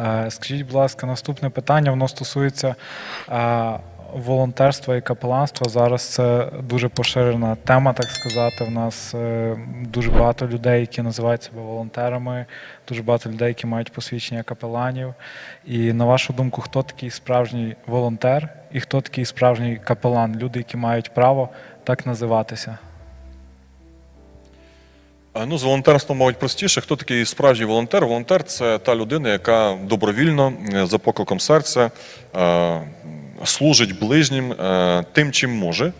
Е, Скажіть, будь ласка, наступне питання воно стосується е, волонтерства і капеланства. Зараз це дуже поширена тема, так сказати. В нас е, дуже багато людей, які називають себе волонтерами, дуже багато людей, які мають посвідчення капеланів. І на вашу думку, хто такий справжній волонтер і хто такий справжній капелан? Люди, які мають право так називатися. Ну, з волонтерством, мабуть, простіше. Хто такий справжній волонтер? Волонтер це та людина, яка добровільно, е, за покликом серця, е, служить ближнім е, тим, чим може.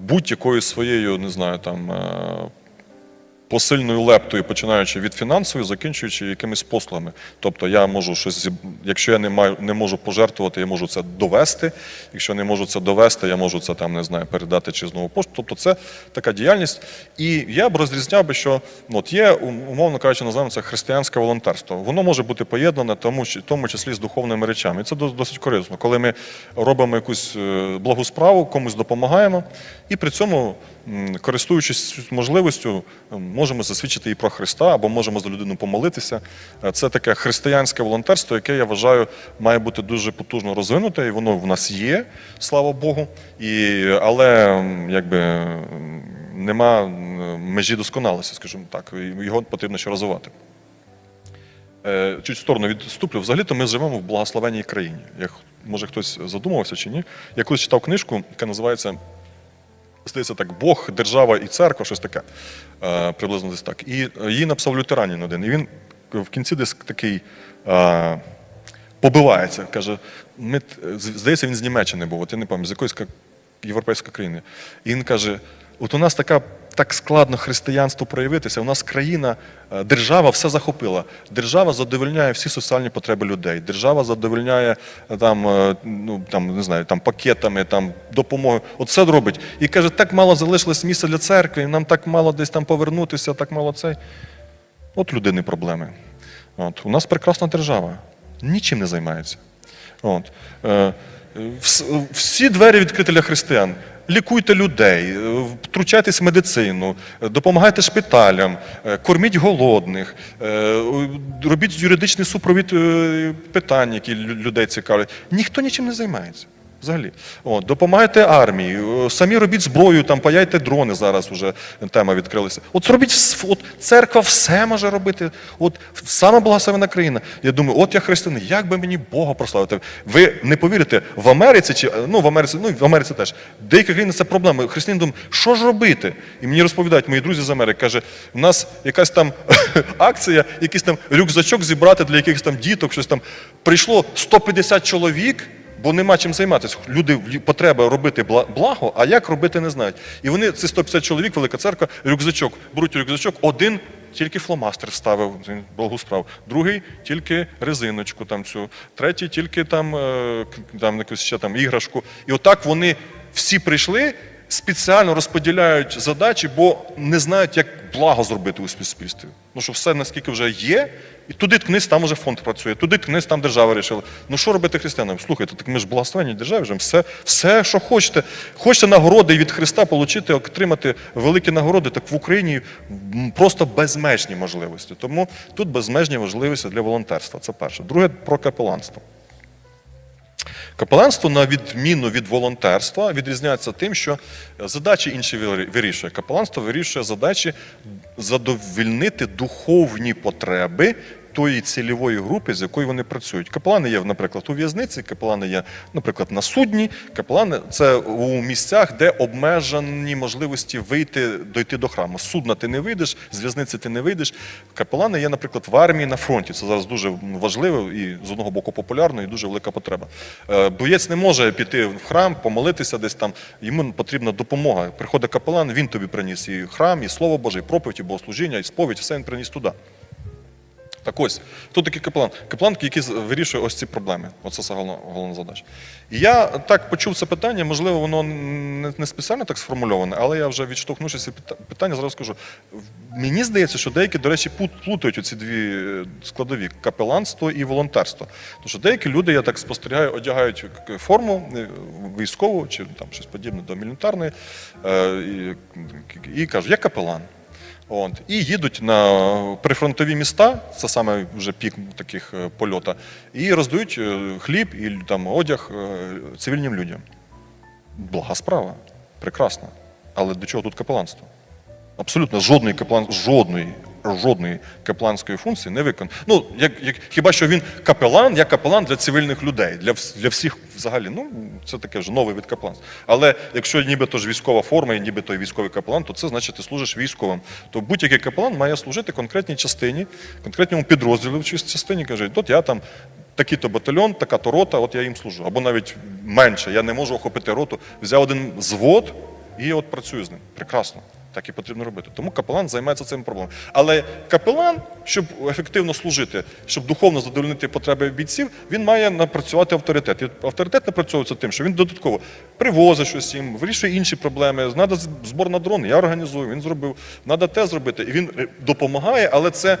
Будь-якою своєю, не знаю, там. Посильною лептою, починаючи від фінансової, закінчуючи якимись послугами. Тобто я можу щось, якщо я не маю, не можу пожертвувати, я можу це довести. Якщо не можу це довести, я можу це там не знаю, передати чи знову пошту. Тобто це така діяльність. І я б розрізняв би, що ну, от є, умовно кажучи, називаємо це християнське волонтерство. Воно може бути поєднане, тому в тому числі з духовними речами. І це дос- досить корисно, коли ми робимо якусь е, благу справу, комусь допомагаємо, і при цьому, користуючись можливістю, можемо засвідчити і про Христа, або можемо за людину помолитися. Е, Це таке християнське волонтерство, яке я вважаю має бути дуже потужно розвинуте, і воно в нас є, слава Богу. І, але якби нема межі досконалості, скажімо так, його потрібно ще розвивати. Е, Чуть в сторону відступлю. Взагалі-то ми живемо в благословенній країні. Як може хтось задумувався чи ні? Я колись читав книжку, яка називається здається так, Бог, держава і церква, щось таке. Е, приблизно десь так. І е, її написав лютеранін один. І він в кінці десь такий е, побивається. Каже, ми, здається, він з Німеччини був, от я не пам'ятаю, з якоїсь європейської країни. І він каже: от у нас така. Так складно християнство проявитися. У нас країна, е, держава все захопила. Держава задовольняє всі соціальні потреби людей. Держава задовольняє е, там, е, ну там не знаю, там пакетами, там допомогою. От все робить. І каже, так мало залишилось місця для церкви, нам так мало десь там повернутися, так мало цей. От людини проблеми. От. У нас прекрасна держава. Нічим не займається. От. Всі двері відкриті для християн. Лікуйте людей, е, втручайтесь в медицину, е, допомагайте шпиталям, е, корміть голодних, робіть юридичний супровід питань, які людей цікавлять. Ніхто нічим не займається. Взагалі, От, допомагайте армії, е, самі робіть зброю, там паяйте дрони. Зараз вже тема відкрилася. От зробіть от церква все може робити. От саме благословена країна. Я думаю, от я християнин, як би мені Бога прославити? Ви не повірите, в Америці чи ну в Америці, ну в Америці теж деякі країни це проблема. Християнин думає, що ж робити? І мені розповідають мої друзі з Америки. каже, у нас якась там акція, якийсь там рюкзачок зібрати для якихось там діток, щось там прийшло 150 чоловік. Бо нема чим займатися. Люди потреба робити бла- благо, а як робити не знають. І вони, це 150 чоловік, велика церква, рюкзачок. Беруть рюкзачок, один тільки фломастер ставив, благу справу, другий тільки резиночку там цю, третій тільки там, е, там якусь ще там іграшку. І отак вони всі прийшли, спеціально розподіляють задачі, бо не знають, як благо зробити у суспільстві. Ну що все наскільки вже є, і туди ткнись, там уже фонд працює, туди ткнись, там держава вирішила. Ну що робити християнам? Слухайте, так ми ж благословенні державі вже все, все, що хочете. Хочете нагороди від Христа отримати, отримати великі нагороди, так в Україні просто безмежні можливості. Тому тут безмежні можливості для волонтерства. Це перше. Друге про капеланство. Капеланство, на відміну від волонтерства, відрізняється тим, що задачі інші вирішує. Капеланство вирішує задачі задовільнити духовні потреби тої цільової групи, з якою вони працюють. Капелани є, наприклад, у в'язниці, капелани є, наприклад, на судні. Капелани це у місцях, де обмежені можливості вийти, дойти до храму. З судна ти не вийдеш, з в'язниці ти не вийдеш. Капелани є, наприклад, в армії на фронті. Це зараз дуже важливо і з одного боку популярно, і дуже велика потреба. Е, Боєць не може піти в храм, помолитися десь там. Йому потрібна допомога. Приходить капелан, він тобі приніс і храм, і слово Боже, і проповідь, і богослужіння, і сповідь, все він приніс туди. Так ось, хто такий капелан? Капелан, який вирішує ось ці проблеми. Оце це головна, головна задача. І я так почув це питання, можливо, воно не, не спеціально так сформульоване, але я вже відштовхнувшися від питання, зразу скажу. Мені здається, що деякі, до речі, плутають оці дві е, складові капеланство і волонтерство. Тому що деякі люди, я так спостерігаю, одягають форму е, військову чи там щось подібне до мілітарної, е, і, і кажуть, я капелан. От, і їдуть на прифронтові міста, це саме вже пік таких е, польота, і роздають е, хліб і там одяг е, цивільним людям. Блага справа, прекрасно. Але до чого тут капеланство? Абсолютно жодної капелан... жодної, жодної капеланської функції не виконано. Ну, як, як, хіба що він капелан, як капелан для цивільних людей, для, для всіх взагалі. Ну, це таке вже новий від капеланства. Але якщо нібито ж військова форма і нібито і військовий капелан, то це значить ти служиш військовим. То будь-який капелан має служити конкретній частині, конкретному підрозділу в частині, каже, от я там. Такий-то батальйон, така-то рота, от я їм служу. Або навіть менше, я не можу охопити роту. Взяв один звод і от працюю з ним. Прекрасно. Так і потрібно робити. Тому капелан займається цим проблемою. Але капелан, щоб ефективно служити, щоб духовно задовольнити потреби бійців, він має напрацювати авторитет. І авторитет напрацьовується тим, що він додатково привозить щось їм, вирішує інші проблеми. Надо збор на дрон, я організую, він зробив. Надо те зробити. І він е, допомагає, але це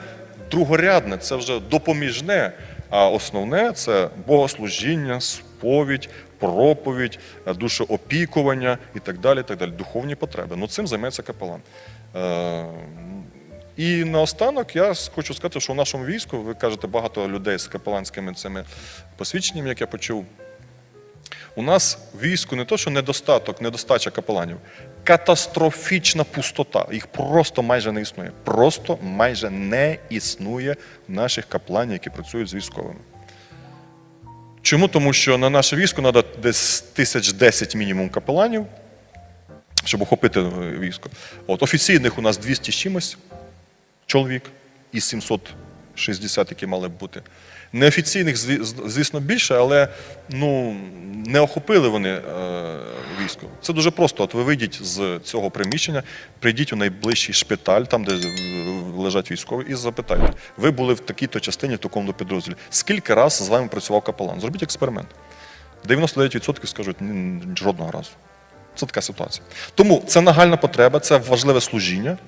другорядне, це вже допоміжне. А основне це богослужіння, сповідь, проповідь, е, душеопікування і так далі. Так далі. Духовні потреби. Ну цим займається капелан. Е, і наостанок я хочу сказати, що в нашому війську, ви кажете, багато людей з капеланськими цими посвідченнями, як я почув. У нас в війську не то, що недостаток, недостача капеланів, катастрофічна пустота. Їх просто майже не існує. Просто майже не існує наших капеланів, які працюють з військовими. Чому? Тому що на наше військо треба десь тисяч десять мінімум капеланів, щоб охопити е, військо. От офіційних у нас 200 з чимось чоловік із 760, які мали б бути. Неофіційних, звісно, більше, але ну, не охопили вони е, військо. Це дуже просто. От ви вийдіть з цього приміщення, прийдіть у найближчий шпиталь, там, де лежать військові, і запитайте. Ви були в такій-то частині, в такому підрозділі. Скільки раз з вами працював капелан? Зробіть експеримент. 99% скажуть «Ні, жодного разу. Це така ситуація. Тому це нагальна потреба, це важливе служіння.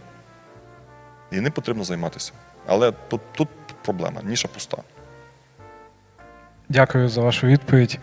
І ним потрібно займатися. Але тут, тут проблема, ніша пуста. Дякую за вашу відповідь.